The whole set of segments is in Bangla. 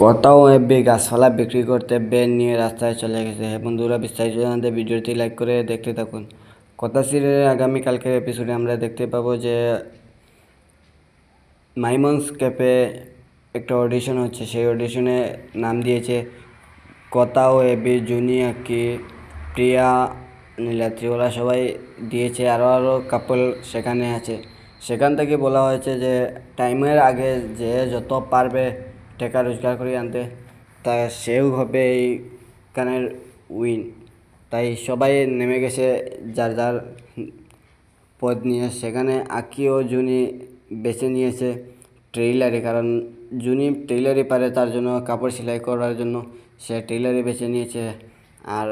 কোথাও এফবি গাছপালা বিক্রি করতে ব্যান নিয়ে রাস্তায় চলে গেছে। হ্যাঁ বন্ধুরা, বিস্তারিত জানতে ভিডিওটি লাইক করে দেখতে থাকুন। কথা সিরিয়ালের আগামীকালকের এপিসোডে আমরা দেখতে পাবো যে মাইমন্স ক্যাফে একটা অডিশন হচ্ছে। সেই অডিশনে নাম দিয়েছে কথাও এবি জুনিয়া কি প্রিয়া নীলাদ্রি। ওরা সবাই দিয়েছে আরও আরও কাপল সেখানে আছে। সেখান থেকে বলা হয়েছে যে টাইমের আগে যে যত পারবে টাকা রোজগার করে আনতে তা সেও হবে এইখানের উইন তাই সবাই নেমে গেছে যার যার পদ নিয়ে সেখানে আকি ও জুনি বেছে নিয়েছে ট্রেইলারে কারণ জুনি টেইলারই পারে তার জন্য কাপড় সেলাই করার জন্য। সে টেইলারই বেছে নিয়েছে আর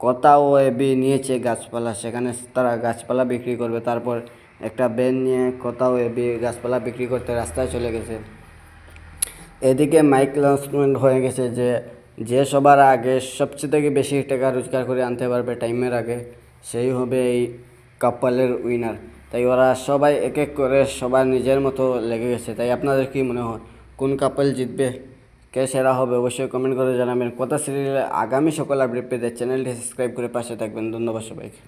কথাও এবি নিয়েছে গাছপালা। সেখানে তারা গাছপালা বিক্রি করবে তারপর একটা ব্যান নিয়ে কথাও এবি গাছপালা বিক্রি করতে রাস্তায় চলে গেছে। এদিকে মাইক লঞ্চমেন্ট হয়ে গেছে যে যে সবার আগে সবচেয়ে থেকে বেশি টাকা রোজগার করে আনতে পারবে টাইমের আগে, সেই হবে এই কাপালের উইনার তাই ওরা সবাই এক এক করে সবার নিজের মতো লেগে গেছে। তাই আপনাদের কি মনে হয়, কোন কাপল জিতবে? কে সেরা হবে? অবশ্যই কমেন্ট করে জানাবেন। কথা সিরিয়ালে আগামী সকল আপডেট পেতে চ্যানেলটি সাবস্ক্রাইব করে পাশে থাকবেন। ধন্যবাদ সবাইকে।